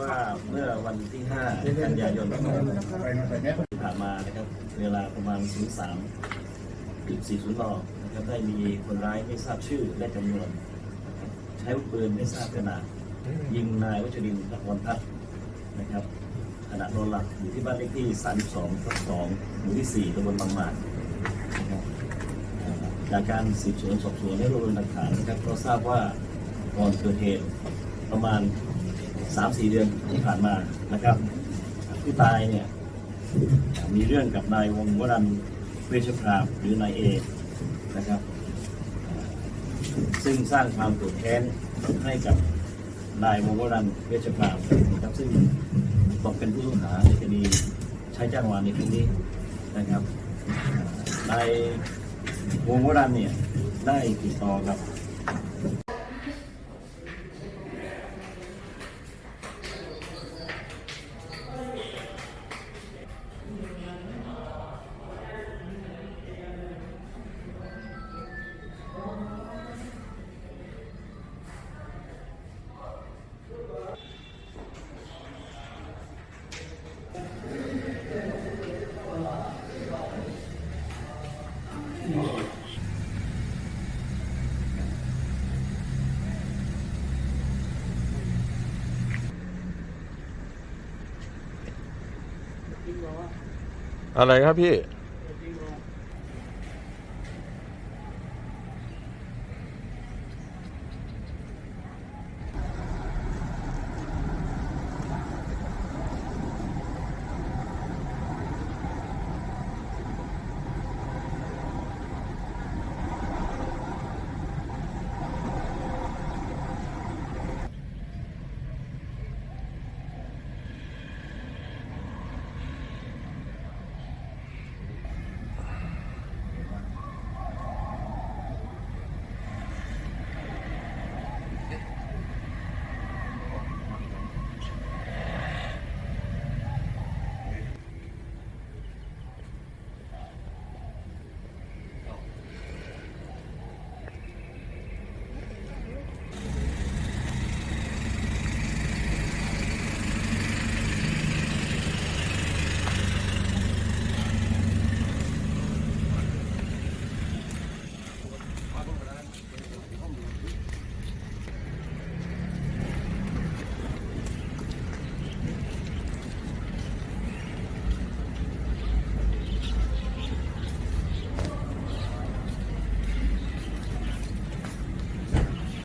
ว่าเมื่อวันที่ 5 กันยายนที่ผ่านมานะครับเวลาประมาณ 03 14นนะครับได้มีคนร้ายไม่ทราบชื่อและจำนวน ใช้อาวุธปืนไม่ทราบขนาด ยิงนายวัชรินทร์ตะวันพัฒน์นะครับขณะนอนหลับอยู่ที่บ้านเลขที่ 32ทับ2หมู่ที่ 4ตำบลบางหมากนจากการสืบสวนสอบสวนและรวบรวมหลักฐานนะครับก็ทราบว่าก่อนเกิดเหตุประมาณ 3-4เดือนที่ผ่านมานะครับผู้ตายเนี่ยมีเรื่องกับนายวงวรันต์เวชพรามหรือนายเอนะครับ ซึ่งสร้างความโกรธแค้นให้กับนายวงวรันต์เวชพรามนะครับซึ่งตกเป็นผู้ต้องหาในคดีใช้จ้างวานในครั้งนี้นะครับนายวงวรันต์เนี่ยได้ติดต่อกับ อะไรครับพี่